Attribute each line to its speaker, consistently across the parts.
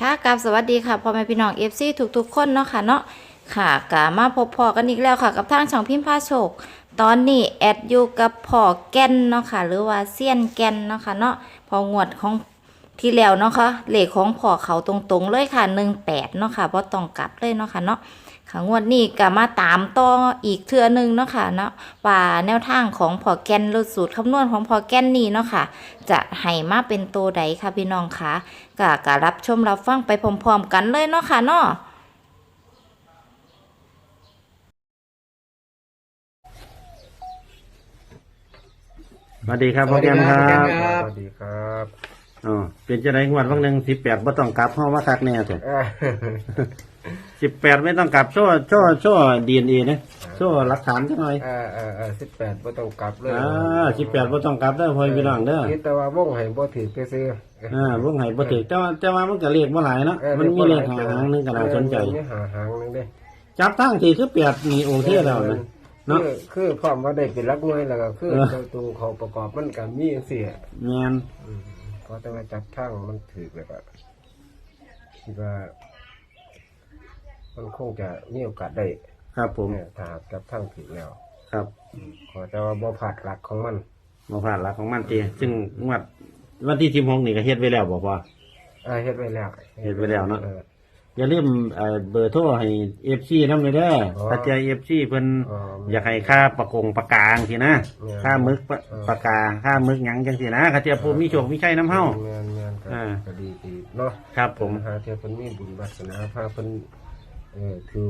Speaker 1: ค่ะกับสวัสดีค่ะพ่อแม่พี่น้องเอฟซีทุกๆคนเนาะค่ะเนาะค่ะกามาพบพอกันอีกแล้วค่ะ กับทางช่องพิมพ์ผ้าโชค ตอนนี้แอดอยู่กับพ่อแก่นเนาะค่ะ หรือว่าเซียนแก่นเนาะค่ะเนาะพองวดของที่แล้วเนาะค่ะเลขของพ่อเขาตรงๆเลยค่ะ18เนาะค่ะบ่ต้องกลับเลยเนาะค่ะเนาะ ค่ะงวดนี้ก็มาตามต่ออีกเทื่อหนึงเนาะค่ะเนาะว่าแนวทางของพ่อแก่นหรือสูตรคำนวณของพ่อแก่นนี่เนาะค่ะ จะให้มาเป็นตัวใดค่ะพี่น้องคะก็กรับชมรับฟังไปพร้อมๆกันเลยเนาะค่ะเนาะ
Speaker 2: สวัสดีครับพ่อแกมครั
Speaker 3: สวัสดี
Speaker 2: บ
Speaker 3: ครับ
Speaker 4: สวัสดีครับ
Speaker 2: อ๋อเป็นจะได้งวดวันหนึ่งสิบแปดไม่ต้องกลับเพราะว่าคักแน่เถอะ
Speaker 4: อ่า
Speaker 2: สิบแปดไม่ต้องกลับโช่ว์โช่ว์โช่ว์ดีเอ็นเอนะโช่ว์หลักฐานจังหน่อย
Speaker 4: อ่าอ่าอ่าสิบแปดบ่ต้องกลับเลย
Speaker 2: อ่าสิบแปดไม่ต้องกลับเด้อพ่อพี่น้องเด้อ
Speaker 4: คิดแต่ว่าวงให้บ่ถือไปซื้อ
Speaker 2: อ่าวงไห้บ่ถือแต่ว่าแต่ว่ามันก็เลขบ่หลายเนาะ
Speaker 4: ออ
Speaker 2: มันมีเลขหาหางหนึงก็น่าสนใจ
Speaker 4: เออมีหาหางหนึงเด้
Speaker 2: จับตั้งทีคือแปดนี่โอเคแล้วนะ เนาะ
Speaker 4: คือคือพร้อมว่าได้เป็นรักน้อยแล้วก็คือ
Speaker 2: เออ
Speaker 4: เจ้าตัวเขาประกอบมันก็มีจังซี่
Speaker 2: แม่น
Speaker 4: อืม เพราะแต่ว่าจับทางมันถือแล้วก็คิดว่า มันคงจะมีโอกาสได้
Speaker 2: ครับผม
Speaker 4: เนี่ยถ้าหากจับทางถือแล้ว
Speaker 2: ครับ
Speaker 4: ขอแต่ว่าบ่ผาดหลักของมัน
Speaker 2: มาผ่านหลักของมันตีซึ่งงวดวันที่สิบหกนี่ก็เฮ็ดไว้แล้วบ่พ่อ
Speaker 4: อ่าเฮ็ดไว้แล้ว
Speaker 2: เฮ็ดไว้แล้วเนอะ
Speaker 4: ออ
Speaker 2: อย่าลืมเอ่อเบอร์โทรให้เอฟซีนำเลยเด้อ
Speaker 4: อ๋อ
Speaker 2: ถ้าเจอเอฟซีเพิ่น
Speaker 4: อ๋อ
Speaker 2: อยากให้ค่าประกงประกางสินะ
Speaker 4: เนี่ย
Speaker 2: ค่ามึกปะ
Speaker 4: เออ
Speaker 2: ประกาค่ามึกหยังจังสินะเขาเจะพูมีโชคมีชัยน้ำเฮา
Speaker 4: แม่นแม่นก็
Speaker 2: อ่า
Speaker 4: ก็ดีดีเนาะ
Speaker 2: ครับผม
Speaker 4: หาเทียเพิ่นมีบุญวาสนาพาเพิ่นเออคือ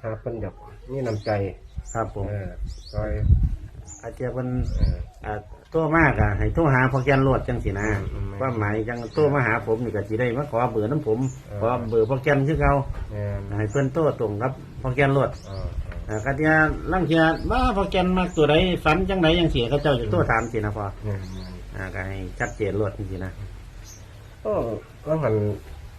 Speaker 4: ถ้าเพิ่นอยากมีน้ำใจ
Speaker 2: ครับผม
Speaker 4: เออซอย
Speaker 2: อาจจะเป็น
Speaker 4: เออ
Speaker 2: อ่า ตัวมากอะให้โทรหาพอแกนโลดจังสินะ
Speaker 4: อืม
Speaker 2: ความหมายจังโทรมาหาผมนี่ก็สิได้มาขอเบอร์น้ำผม
Speaker 4: เออ
Speaker 2: ขอเบอร์พอแกนคือเก่า
Speaker 4: แม่น
Speaker 2: ให้เพิ่นโทรตรงครับพอแกนโลด
Speaker 4: เออเออ
Speaker 2: อ่าก็จะลังเทียว่าพอแกนมากตัวใดฝันจังไดจังสิเขาเจ้าจะโทรถามสินะพอ
Speaker 4: แม่นแม่น
Speaker 2: อ่าก็ให้ชัดเจนโลดจังสินะ
Speaker 4: โอ้ว่าหัน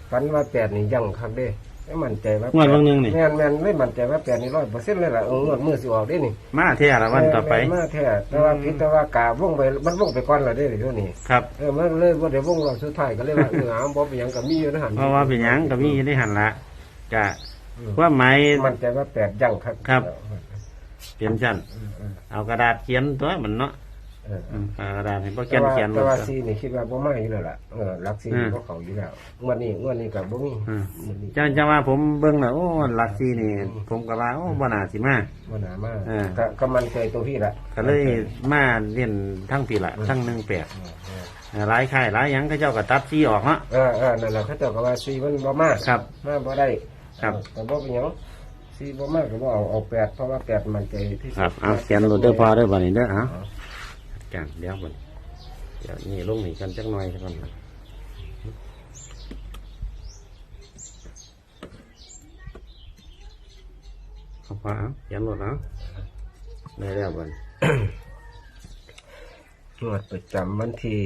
Speaker 4: ฝันว่าแปดนี่ยังครับเด้ ไม่มั่นใจว่าง
Speaker 2: วดวันหนึงนี่
Speaker 4: แม่นแม่นไม่มั่นใจว่าแปดนี่ร้อยเปอร์เซ็นต์เลยล่ะเอองวดมือสิออกเด้นี่
Speaker 2: มาเท่าละวันต่อไป
Speaker 4: แม่นมาแท้แต่ว่าพิดแต่ว่ากาวงไปมันวงไปก่อนและเด้นี่เดี๋ยวนี้
Speaker 2: ครับ
Speaker 4: เออมันเลยบ่ได้วงรอบสุดท้ายก็เลยว่าเออเอาบ่เป็นหยังก็มีอยู่นะหัน
Speaker 2: เพราะว่าเป็นหยังก็มีได้หันละกะ
Speaker 4: อืม
Speaker 2: ความหมาย
Speaker 4: มันใจว่าแปดยังครับ
Speaker 2: ครับ เปลี่ยนชั้น
Speaker 4: เออเออ
Speaker 2: เอากระดาษเขียนตัวมันเนาะ
Speaker 4: เออเอ
Speaker 2: อื
Speaker 4: อ
Speaker 2: มเอากระดาษให้พวกแก
Speaker 4: แต่
Speaker 2: น
Speaker 4: ว่า
Speaker 2: เขียน
Speaker 4: แต่ว่า
Speaker 2: ไว้
Speaker 4: ซีนี่คิดว่าบ่มาอยู่แล้วล่ะเออหลักซี
Speaker 2: อืม
Speaker 4: บ่เข้าอยู่แล้วงวดนี้งวดนี้ก็บ่มี
Speaker 2: อืม
Speaker 4: งวดนี้
Speaker 2: จะจะว่าผมเบิ่งแล้วโอ้หลักซีนี่ ผมก็ว่าโอ้บ่น่าสิมา
Speaker 4: บ่น่ามา
Speaker 2: เออ
Speaker 4: ก็ก็มันใจตัวพี่ละ
Speaker 2: ก็เลยมาเรียนทั้งปีละทั้งหนึ่งแปด
Speaker 4: เออ
Speaker 2: หลายค่ายหลายหยังเขาเจ้าก็ตัดซีออกเนาะ
Speaker 4: เออเออนั่นแหละเขาเจ้าก็ว่าซีมันบ่มา
Speaker 2: ครับ
Speaker 4: มาบ่ได้
Speaker 2: ครับ
Speaker 4: เออก็บ่เป็นหยังซีบ่มาก็บ่เอาเอาแปดเพราะว่าแปดมันใจที่สุด
Speaker 2: ครับเอาเขียนโหลดเด้อพอเด้อบัดนี้เด้อเอา กันเดี๋ยวบัดเดี๋ยวนี่ลงนี่กันจักหน่อยสักก่อนนะเอาพอเอาเขียนโหลดเอาได้แล้วบัด
Speaker 4: งวดประจำวันที่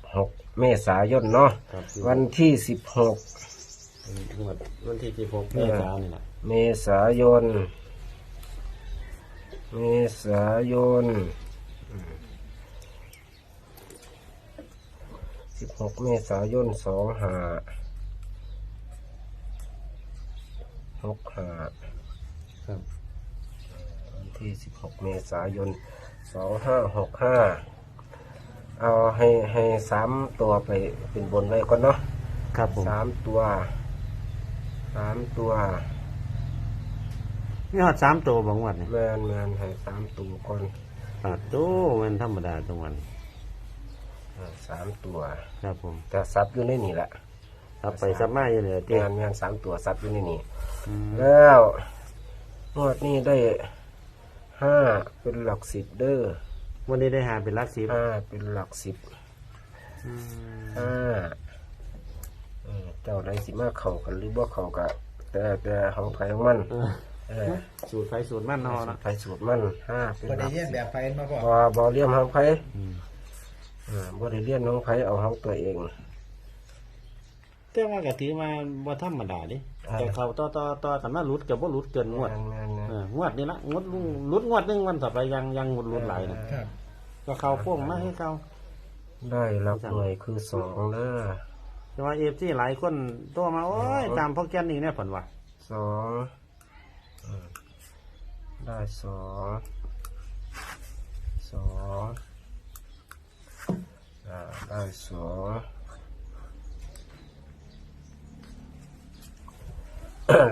Speaker 4: 16เมษายนเนาะ
Speaker 2: ครับ
Speaker 4: วันที่16
Speaker 2: งวดวันที่16เมษายนนี่แหละ
Speaker 4: เมษายน เมษายน สิบหกเมษายนสองหาหกหา
Speaker 2: ครับ
Speaker 4: วันที่สิบหกเมษายนสองห้าหกห้าเอาให้ให้สามตัวไปเป็นบนไว้ก่อนเนาะ
Speaker 2: ครับผม
Speaker 4: สามตัวสามตัว
Speaker 2: มีฮอดสามตัวบางวันนี่
Speaker 4: แมนแมนให้สามตัวก่อน
Speaker 2: ปาดตู้มันธรรมดาตรงวัน
Speaker 4: อ่า สามตัว
Speaker 2: ครับผม
Speaker 4: แต่ซับอยู่ในนี่แหละ
Speaker 2: ซับไปซับมาอยู่เลย
Speaker 4: แม
Speaker 2: เตี้ย
Speaker 4: นแมนสามตัวซับอยู่ในนี่
Speaker 2: อืม
Speaker 4: แล้วงวดนี้ได้ห้าเป็นหลักสิบเด้อ
Speaker 2: วันนี้ได้หาเป็นลักสิบ
Speaker 4: ห้าเป็นหลักสิบ
Speaker 2: อืม
Speaker 4: ห้าเออเจ้าใดสิมาเข้ากันหรือบ่เข้ากันแต่แต่ของไผของมัน
Speaker 2: เออ
Speaker 4: เออ
Speaker 2: สูตรไฟสูตรมันเนอนะ
Speaker 4: ไผสูตรมันห้าเป็น
Speaker 3: บ่
Speaker 4: ห
Speaker 3: ได้
Speaker 4: ลัก
Speaker 3: เรียนแบบไฟมาบอก
Speaker 4: บ่บ่เลี้ยมของไผ
Speaker 2: อืม
Speaker 4: อ่าบ่ได้เลี้ยนของไผเอาของตัวเอง
Speaker 2: แต่ว่าก็ถือมาบ่ธรรมดาดิ
Speaker 4: อ่า
Speaker 2: แต่เขาต่อต่อต่อกันมาหลุดกับบ่หลุดเกินงวด
Speaker 4: แม่นแม่นแม่น
Speaker 2: เอองวดนี่ละงวดลุงหลุดงวดหนึงวันต่อไปยังยังหลุดหลุดหลายนะครับ ก็เขาพ่วงมาให้เขา
Speaker 4: ได้รับหน่วยคือสองเด้อ
Speaker 2: อแต่ว่าเอฟซีหลายคนตัวมา โอ้ย ตามพ่อแก่นนี่เนี่ยผลว่า
Speaker 4: สองอืมได้สองสอง อ่าได้สอง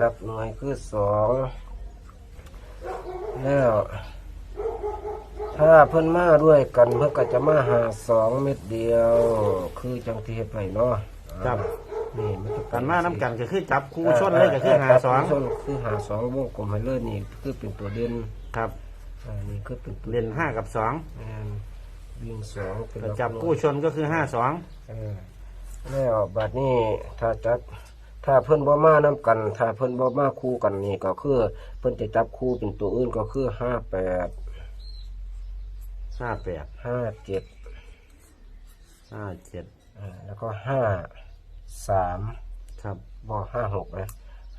Speaker 4: รับหน่วยคือสองแล้วถ้าเพิ่นมาด้วยกันเพิ่นก็จะมาหาสองเม็ดเดียว คือจังที่เฮ็ดไปเนาะ
Speaker 2: ครับ
Speaker 4: นี่มันจะเป็
Speaker 2: กันมาน้ำกันก็คือจับคู่ชนเลยก็คือหาสอง
Speaker 4: คู่ชนคือหาสองวงกลมให้เลยนี่คือเป็นตัวเด่น
Speaker 2: ครับ
Speaker 4: อ่านี่คือเป็นตัว
Speaker 2: เล่นห้ากับสอง
Speaker 4: แม่น วิ่งสองเป็น
Speaker 2: ก็
Speaker 4: ลัก
Speaker 2: จับ
Speaker 4: หน่วย
Speaker 2: คู่ชนก็คือห้าสอง
Speaker 4: เออแล้วบัดนี้ถ้าจับถ้าเพิ่นบ่มานํกัน ถ้าเพิ่นบ่มาคู่กันนี่ก็คือ เพิ่นจะจับคู่เป็นตัวอื่นก็คือห้าแปด
Speaker 2: ห้าแปด
Speaker 4: ห้าเจ็ด
Speaker 2: ห้าเจ็ด
Speaker 4: อ่าแล้วก็ห้าสาม
Speaker 2: ครับ
Speaker 4: บ่ห้าหกเลย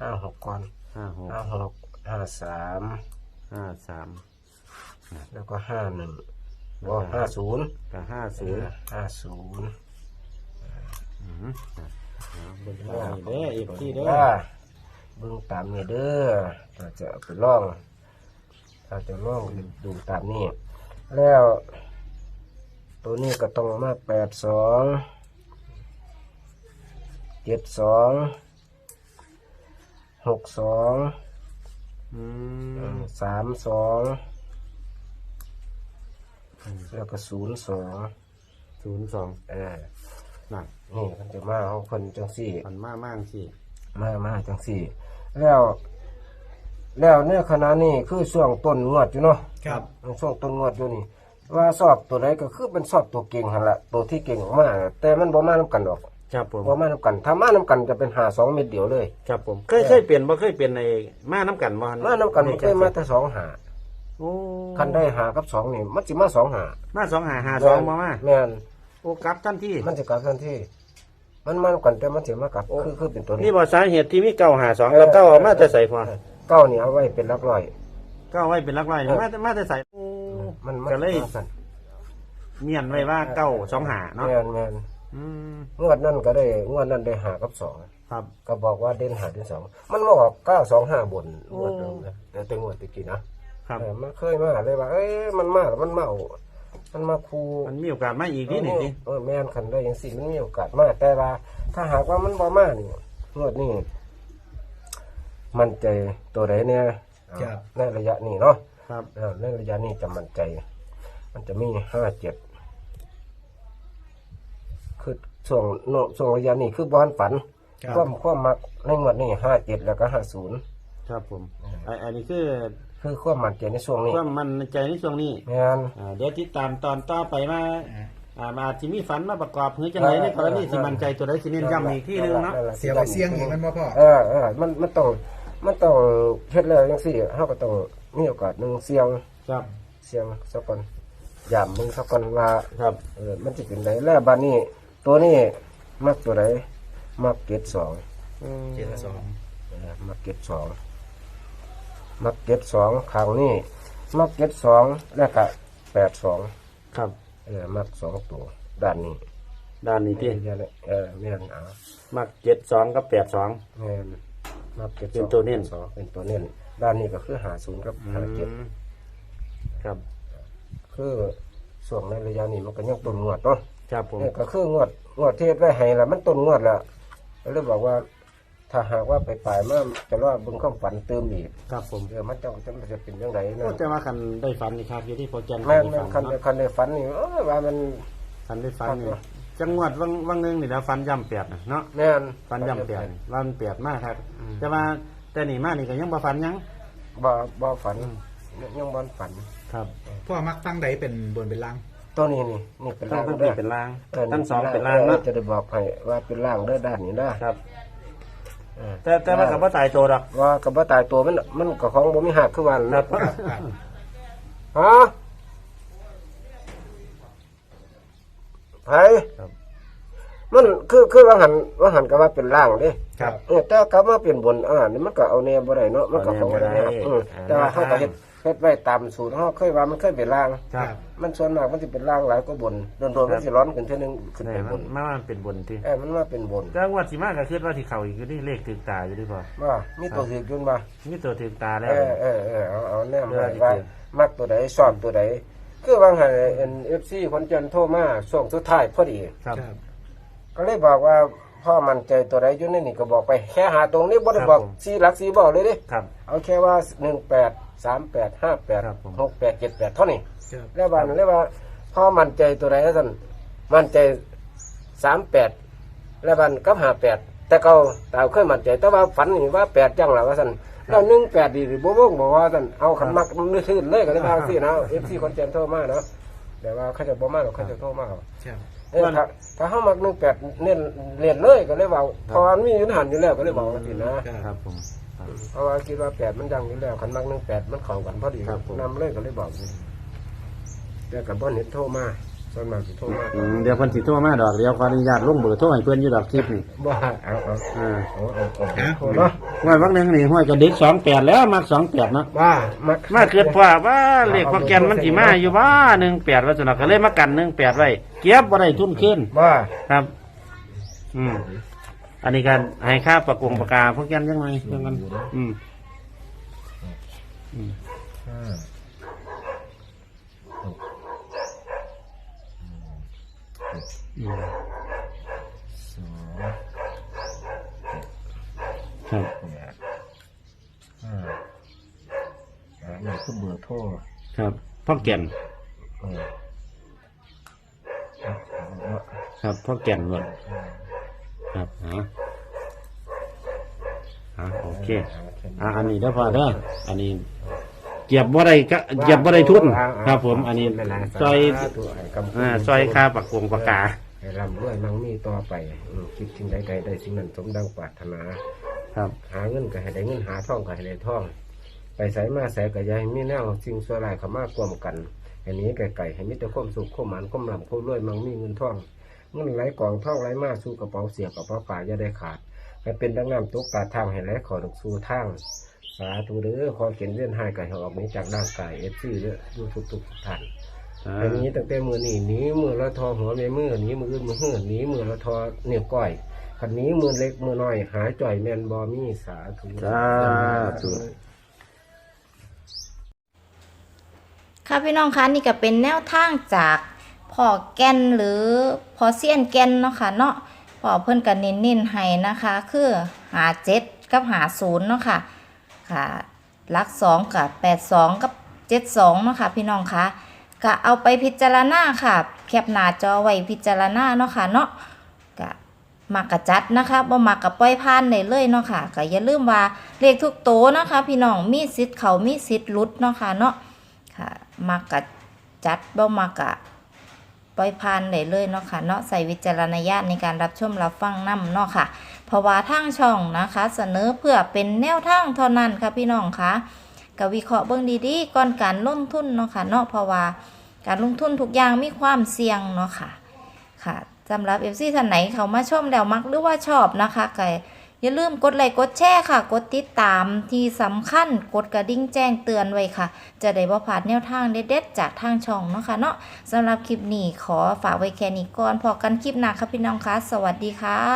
Speaker 4: ห้าหกก่อน
Speaker 2: ห้าหก
Speaker 4: ห้าหกห้าสาม
Speaker 2: ห้าสาม
Speaker 4: แล้วก็ห้าหนึ่ง บ่ห้าศูนย์
Speaker 2: กับห้าศูนย์
Speaker 4: ห้าศูนย์
Speaker 2: อืมครับเอาเบิ่งตามนี่เด้อเอฟซีเด้อ
Speaker 4: ว่าเบิ่งตามนี่เด้อถ้าจะเอาไปล่องถ้าจะล่องดูตามนี่แล้ว ตัวนี้ก็ต้องมาแปดสองเจ็ดสองหกสอง
Speaker 2: อืม
Speaker 4: สามสอง แล้วก็ศูนย์สอง
Speaker 2: ศูนย์สอง
Speaker 4: เออ
Speaker 2: นั่น
Speaker 4: นี่มันจะมาของคนจังสี่
Speaker 2: มันมากมากสิ
Speaker 4: มามาจังสี่ แล้ว แล้วเนี่ยขณะนี้คือช่วงต้นงวดอยู่เนาะ
Speaker 3: ครับ
Speaker 4: ช่วงต้นงวดอยู่นี่ ว่าสอบตัวไหนก็คือเป็นสอบตัวเก่งหันละตัวที่เก่งออกมาแต่มันบ่มานํกันดอก
Speaker 2: ครับผม
Speaker 4: บ่มานํกันถ้ามานํกันจะเป็นหาสองเม็ดเดียวเลย
Speaker 2: ครับผม เคยเคยเปลี่ยนบ่เคยเปลี่ยนในมาน้ำกันบ่
Speaker 4: มานํกันมันเคยมาแต่สองหา
Speaker 2: โอ้
Speaker 4: คันได้หากับสองนี่มันสิมาสองหา
Speaker 2: มาสองหาหาสองมามา
Speaker 4: แม่น
Speaker 2: โอ้กลับทันที
Speaker 4: มันจะกลับทันทีมันมานํกันแต่มันสิมากลับคือคือเป็นตัว
Speaker 2: นี่
Speaker 4: นี้
Speaker 2: บ่สาเหตุที่มีเก้าหาสองแล้วเก้าเอามาแต่ใส่พอ
Speaker 4: เก้านี่เอาไว้เป็นหลักร้อย
Speaker 2: เก้าไว้เป็นหลักร้อยมาแต่มาแต่ใส่โอ้
Speaker 4: มันมัน
Speaker 2: ก็เลย
Speaker 4: มาสั่น
Speaker 2: เมียนไว้ว่าเก้าสองหาเนาะ
Speaker 4: แม่นแม่น
Speaker 2: อืม
Speaker 4: งวดนั้นก็ได้งวดนั้นได้หากับสอง
Speaker 2: ครับ
Speaker 4: ก็บอกว่าเด่นหาเด่นสองมันมาออกเก้าสองห้าบนงวดนึงนะแต่แต่งวดตะกี้นะ ครับ เออมันเคยมาเลยว่าเอ้ยมันมาแล้วมันเมามันมาคู
Speaker 2: มันมีโอกาสมาอีกนิดหนึ่งนี่
Speaker 4: เออแม่นคันได้ยังสิมันมีโอกาสมาแต่ว่า ถ้าหากว่ามันบ่มานี่งวดนี้มันใจตัวไหนเนี่ย
Speaker 3: ครับ
Speaker 4: ในระยะนี้เนาะ
Speaker 2: ครับ
Speaker 4: เออในระยะนี้จะมันใจ มันจะมีห้าเจ็ดคือช่วงโนช่วงระยะนี้คือบ้านฝัน
Speaker 3: ครับ
Speaker 4: ความความมักในงวดนี้ห้าเจ็ดแล้วก็ห้าศูนย์
Speaker 2: ครับผมไอ้อันนี้คือ
Speaker 4: คือความมั่นใจในช่วงนี้
Speaker 2: ความมันใจในช่วงนี้
Speaker 4: แม่น
Speaker 2: อ่าเดี๋ยวติดตามตอนต่อไปมาอ่ามาอาจจะมีฝันมาประกอบเพื่อจังไรในกรณีสิมันใจตัวใดสิเน้นย้ำอีกที่หนึงเนาะ
Speaker 4: นั่นแหละ
Speaker 3: เสียไปเสียงอีกมันบ่พ่อ
Speaker 4: เออเออมันมันต้องมันต้องเฮ็ดแล้วจังซี่เฮาก็ต้องมีโอกาสหนึงเสี่ยง
Speaker 2: ครับ
Speaker 4: เสี่ยงสักก่อนย่ำมึงสักก่อนว่า
Speaker 2: ครับ
Speaker 4: เออมันสิเป็นไดแล้วบัดนี้ ตัวนี้มักตัวใดมักเกตสอง
Speaker 3: เจ็ดสอง
Speaker 4: เออมักเกตสอง มักเกตสองข้างนี้มักเกตสองแล้วก็แปดสอง
Speaker 2: ครับ
Speaker 4: เออมักสองตัวด้านนี้
Speaker 2: ด้านนี้ที่
Speaker 4: เออแม่นเอา
Speaker 2: มักเจ็ดสองกับแปดสอง
Speaker 4: แม่นมักเกต
Speaker 2: เป็นตัวเน้น
Speaker 4: สองเป็นตัวเน้นด้านนี้ก็คือหาศูนย์กับหาเจ็ด
Speaker 2: ครับ
Speaker 4: คือส่วนในระยะนี้มันก็ยังต้นงวดเนาะ
Speaker 2: ครับผม
Speaker 4: นี่ก็คืองวดงวดที่เฮ็ดไว้ให้ละมันต้นงวดละก็เลยบอกว่า ถ้าหากว่าไปปลายๆมาจะรอเบึงข้ามฝันเติมอีก
Speaker 2: ครับผม
Speaker 4: เออมันจะจะจะเป็นยังไงนะ
Speaker 2: ก็จะว่าคันได้ฝันนี่ครับอยู่ที่โปรแกรม
Speaker 4: แม่น
Speaker 2: ได้
Speaker 4: แม่นคั
Speaker 2: ฝั
Speaker 4: น
Speaker 2: นเนาะ
Speaker 4: คันในฝันนี่เออว่ามัน
Speaker 2: คันได้ฝันนี่
Speaker 4: ครับ
Speaker 2: จังหวัดวังวังหนึงนี่แล้วฝันย่ำแปดน่ะเนาะ
Speaker 4: แม่น
Speaker 2: ฝันย่ำแปดนี่ว่ามันแปดมากครับแต่ว่าแต่นี่มานี่ก็ยังบ่ฝันหยัง
Speaker 4: บ่บ่ฝันยังบ่ฝัน
Speaker 2: ครับ
Speaker 3: พ่อมักตั้งใดเป็นบนเป็นล่าง
Speaker 4: ตัวนี้นี่นี่เป็น
Speaker 2: ทั้
Speaker 4: ล่างง
Speaker 2: ทั้ง
Speaker 4: เด้
Speaker 2: ที่
Speaker 4: อ
Speaker 2: เป็นล่าง
Speaker 4: เออ
Speaker 2: ทั้งสองเป็นล่างเนาะ
Speaker 4: จะได้บอกให้ว่าเป็นล่างเด้อด้านนี้นะครับ เออ
Speaker 2: แต่แต่ว่ากับว่าตายตัวดอก
Speaker 4: ว่ากับว่าตายตัวมันมันก็ของบ่มีหักคือวันนะฮะไผ
Speaker 2: ครับ
Speaker 4: มันคือคือว่าหันว่าหันก็ว่าเป็นล่างเด้
Speaker 2: ครับ
Speaker 4: เออแต่กลับมาเป็นบนอ่านี่มันก็เอาแนวบ่ได้เนาะมันก็ของบ่ได้
Speaker 2: เอาแนวบ่ได้
Speaker 4: อืมแต่ว่า
Speaker 2: อ่า
Speaker 4: เขาก็เฮ็ด ฮ็ดไว้ตามสูตรเฮาเคยว่ามันเคยเป็นล่าง
Speaker 2: ครับ
Speaker 4: มันส่วนมากมันสิเป็นล่างหลายกว่าบนโดนๆมันสิร้อนขึ้นเท่านึงขึ้น
Speaker 2: ได้
Speaker 4: ไปบ
Speaker 2: มัน
Speaker 4: น
Speaker 2: มามันเป็นบนที่
Speaker 4: เออมันมาเป็นบน
Speaker 2: แต่งวดสิมาก็คิดว่าที่เขาอีกอยู่นี่เลขถึงตาอยู่ดีพอ
Speaker 4: ว่ามีตัวถือจุนบ่
Speaker 2: มีตัวถึงตาแล้ว
Speaker 4: เออเออเออเอาเอาแนม
Speaker 2: เออ
Speaker 4: ไว้
Speaker 2: ดี
Speaker 4: ว่า
Speaker 2: เกิน
Speaker 4: มักตัวใดชอบตัวใดคือว่าให้เอ็น FC คนจันทร์โทรมาช่วงสุดท้ายพอดี
Speaker 2: ครับ
Speaker 3: ครับ
Speaker 4: ก็เลยบอกว่าพ่อมั่นใจตัวใดอยู่ในนี่ก็บอกไปแค่หาตรงนี้บ่ได้บอก
Speaker 2: ครับผม
Speaker 4: สีหลักสีบอกเลยเดิ
Speaker 2: ครับ
Speaker 4: เอาแค่ว่า 18 38
Speaker 2: ครับผม
Speaker 4: 58 68 78เท่านี้
Speaker 3: ครับ
Speaker 4: แล้วบาดนั้นเลยว่าพ่อมั่นใจตัวใดท่านมั่นใจ38แล้วบานกับ58แต่เก่าตาเคยมั่นใจ แต่ว่าฝันนี่ว่า8จังล่ะว่าซั่นแล้ว18ดีหรือบ่วงบอกว่าซั่นเอาขันมักมือถือเลยก็เลยว่าซี่นะ FC คนแจนโทรมาเนาะแต่ว่าเขาจะบ่มาหรอกเขาจะโทรมาเอา
Speaker 3: ครับ
Speaker 4: เอ้ยถ้าถ้าเฮามัก18เน้นเรียนเลยก็เลยเว้าเพราะว่ามันมีอยู่ในหันอยู่แล้วก็เลยเว้าว่าซี่นะ
Speaker 2: ครับผมครับ
Speaker 4: เพราะว่าคิดว่า8มันยังอยู่แล้วคันมัก18มันเข้ากันพอดี
Speaker 2: ครับผม
Speaker 4: นำเลยก็เลยบอกนี่แต่ก็บ่เน็ตโทรมาส่วนมากสิโทรมา
Speaker 2: อืมเดี๋ยวเพิ่นสิโทรมาดอกเดี๋ยวขออนุญาตลงเบอร์โทรให้เพิ่นอยู่ดอกคลิปนี่
Speaker 4: บ่เอาเอา
Speaker 2: อ่า
Speaker 4: เอาเอาเอาโทรเนาะ
Speaker 2: ห้วยวักหนึงนี่ห้วยกระดึก28แล้วมัก28เนาะ
Speaker 4: ว่ามัก
Speaker 2: มาเกิดพ่อว่าเลขพอแกนมันสิมาอยู่ว่า18ว่าซั่นเนาะก็เลยมากัน18ไว้เก็บบ่ได้ทุนขึ้น
Speaker 4: ว่า
Speaker 2: ครับ อืม อันนี้การให้ค่าประกงประกาพวกกันยังไงเรื่องกันอืมอืม
Speaker 4: ห้าหก
Speaker 2: อืม
Speaker 4: สอง
Speaker 2: ครับ
Speaker 4: แปดห้าอ่านี่คือเบอร์โทร
Speaker 2: ครับพ่อแก่น
Speaker 4: เออเอาเอาเอา
Speaker 2: ครับพ่อแก่นหมด ครับฮะฮะโอเคอ่าอันนี้เด้อพ่อเด้ออันนี้เก็บบ่ได้ก็เก็บบ่ได้ทุนครับ ผมอันนี้ซอยอ่าซอยค่าประกงประกา
Speaker 4: ให้ร่ำรวยมั่งมีต่อไปอืมคิดสิ่งใดใดได้สิ่งนั้นสมดังปรารถนา
Speaker 2: ครับ
Speaker 4: หาเงินก็ให้ได้เงินหาทองก็ให้ได้ทอง ไปใส่มาใส่ก็อย่าให้มีแนวสิ่งชั่วร้ายเข้ามากวมกัน อันนี้ไก่ๆให้มีแต่ความสุขความหมันความร่ำความรวยมั่งมีเงินทอง เงินไหลกองทองไหลมาสู่กระเป๋าเสียกระเป๋าป่าอย่าได้ขาดให้เป็นดังน้ำตกตาทางให้ไหลขอดอกสู่ทางสาธุเด้อขอเขียนเวียนหายไก่ให้ออกนี้จากร่างกายเอฟซีเด้อดูทุกทุกๆท่าน
Speaker 2: อ่า
Speaker 4: อันนี้ตั้งแต่มือนี่หนี้มือละทอหัวแม่มือหนี้มืออื่นมือหื้อหนี้มือละทอเนี่ยก้อยขันนี้มือเล็กมือน้อย หาจ่อยแมนบอมีสาธุ
Speaker 2: สาธุ
Speaker 1: ค่ะพี่น้องคะนี่ก็เป็นแนวทางจาก พอแกนหรือพอเซียนแกนเนาะค่ะเนาะพอเพิ่นก็เน้นๆให้นะคะ คือหาเจ็ดกับหาศูนย์เนาะค่ะค่ะลักสองกับแปดสองกับเจ็ดสองเนาะค่ะพี่น้องคะก็เอาไปพิจารณาค่ะ แคปหน้าจอไว้พิจารณาเนาะค่ะเนาะก็มักกะจัดนะคะบ่มักกะปล่อยผ่านได้เลยเนาะค่ะก็อย่าลืมว่าเลขทุกโตวนะคะ พี่น้องมีสิทธิ์เขามีสิทธิ์ลุดเนาะค่ะเนาะค่ะมักกะจัดบ่มักกะ ปล่อยผ่านได้เลยเนาะค่ะเนาะใส่วิจารณญาณในการรับชมรับฟังนํเนาะค่ะ เพราะว่าทางช่องนะคะ เสนอเพื่อเป็นแนวทางเท่านั้นค่ะพี่น้องค่ะก็วิเคราะห์เบิ่งดีๆก่อนการลงทุนเนาะค่ะเนาะเพราะว่าการลงทุนทุกอย่างมีความเสี่ยงเนาะค่ะค่ะสำหรับ FC ท่านไหนเขามาชมแล้วมักหรือว่าชอบนะคะก็ อย่าลืมกดไลค์กดแชร์ค่ะ กดติดตามที่สำคัญกดกระดิ่งแจ้งเตือนไว้ค่ะ จะได้บ่พลาดแนวทางเด็ดๆจากทางช่องเนาะค่ะเนาะสำหรับคลิปนี้ขอฝากไว้แค่นี้ก่อนพอกันคลิปหน้าครับพี่น้องคะสวัสดีค่ะ